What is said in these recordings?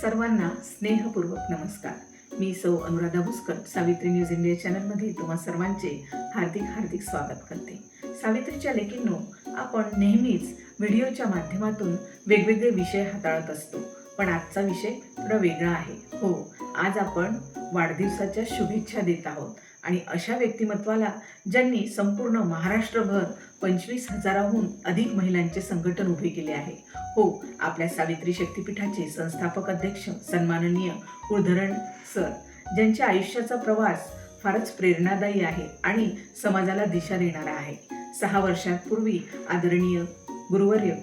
सर्वांना स्नेहपूर्वक नमस्कार. मी सौ अनुराधा भुसकर सावित्री न्यूज इंडिया चॅनलमध्ये तुम्हा सर्वांचे हार्दिक हार्दिक स्वागत करते. सावित्रीच्या लेखींनो आपण नेहमीच व्हिडिओच्या माध्यमातून वेगवेगळे विषय हाताळत असतो. पण आजचा विषय थोडा वेगळा आहे. हो आज आपण वाढदिवसाच्या शुभेच्छा देत आहोत. आणि अशा व्यक्तिमत्वाला ज्यांनी संपूर्ण महाराष्ट्रभर पंचवीस हजाराहून अधिक महिलांचे संघटन उभे केले आहे. हो आपल्या सावित्री शक्तीपीठाचे संस्थापक अध्यक्ष सन्माननीय कुळधरण सर ज्यांच्या आयुष्याचा प्रवास फारच प्रेरणादायी आहे आणि समाजाला दिशा देणारा आहे. सहा वर्षांपूर्वी आदरणीय गुरुवर्य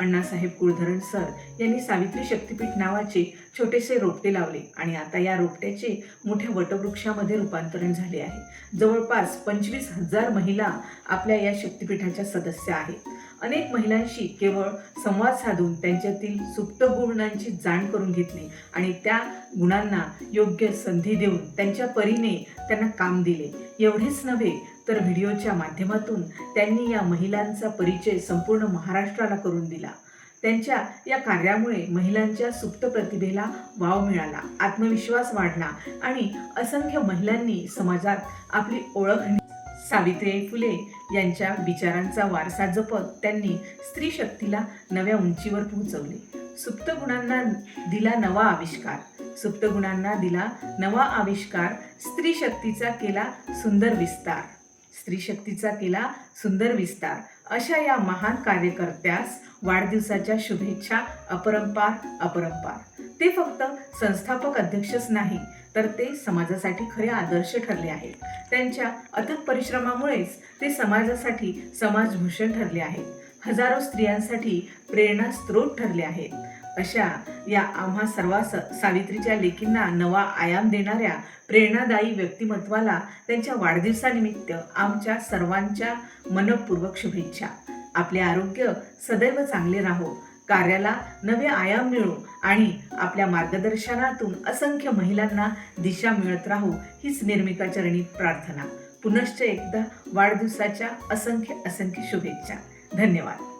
अण्णासाहेब कुळधरण सर यांनी सावित्री शक्तीपीठ नावाचे छोटेसे रोपटे लावले आणि आता या रोपट्याचे मोठ्या वटवृक्षामध्ये रूपांतरण झाले आहे. जवळपास पंचवीस हजार महिला आपल्या या शक्तीपीठाच्या सदस्य आहेत अनेक महिलांशी केवळ संवाद साधून त्यांच्यातील सुप्त गुणांची जाण करून घेतली आणि त्या गुणांना योग्य संधी देऊन त्यांच्या परीने त्यांना काम दिले. एवढेच नव्हे तर व्हिडिओच्या माध्यमातून त्यांनी या महिलांचा परिचय संपूर्ण महाराष्ट्राला करून दिला. त्यांच्या या कार्यामुळे महिलांच्या सुप्त प्रतिभेला वाव मिळाला आत्मविश्वास वाढला आणि असंख्य महिलांनी समाजात आपली ओळख सावित्रीबाई फुले यांच्या विचारांचा वारसा जपत त्यांनी स्त्री शक्तीला नव्या उंचीवर पोहोचवले. सुप्त गुणांना दिला नवा आविष्कार. सुप्त गुणांना दिला नवा आविष्कार. स्त्री शक्तीचा केला सुंदर विस्तार. स्त्री शक्तीचा केला सुंदर विस्तार. अशा या महान कार्यकर्त्यास वाढदिवसाच्या शुभेच्छा अपरंपार अपरंपार. ते फक्त संस्थापक अध्यक्षच नाही तर ते समाजासाठी खरे आदर्श ठरले आहेत. त्यांच्या अथक परिश्रमामुळेच ते समाजासाठी समाजभूषण ठरले आहेत. हजारो स्त्रियांसाठी प्रेरणा स्त्रोत ठरले आहेत. अशा या आम्हा सर्वा सावित्रीच्या लेकींना नवा आयाम देणाऱ्या प्रेरणादायी व्यक्तिमत्वाला त्यांच्या वाढदिवसानिमित्त आमच्या सर्वांच्या मनपूर्वक शुभेच्छा. आपले आरोग्य सदैव चांगले राहो. कार्याला नवे आयाम मिळो आणि आपल्या मार्गदर्शनातून असंख्य महिलांना दिशा मिळत राहू हीच निर्मिका चरणी प्रार्थना. पुनश्च एकदा वाढदिवसाच्या असंख्य असंख्य शुभेच्छा. धन्यवाद.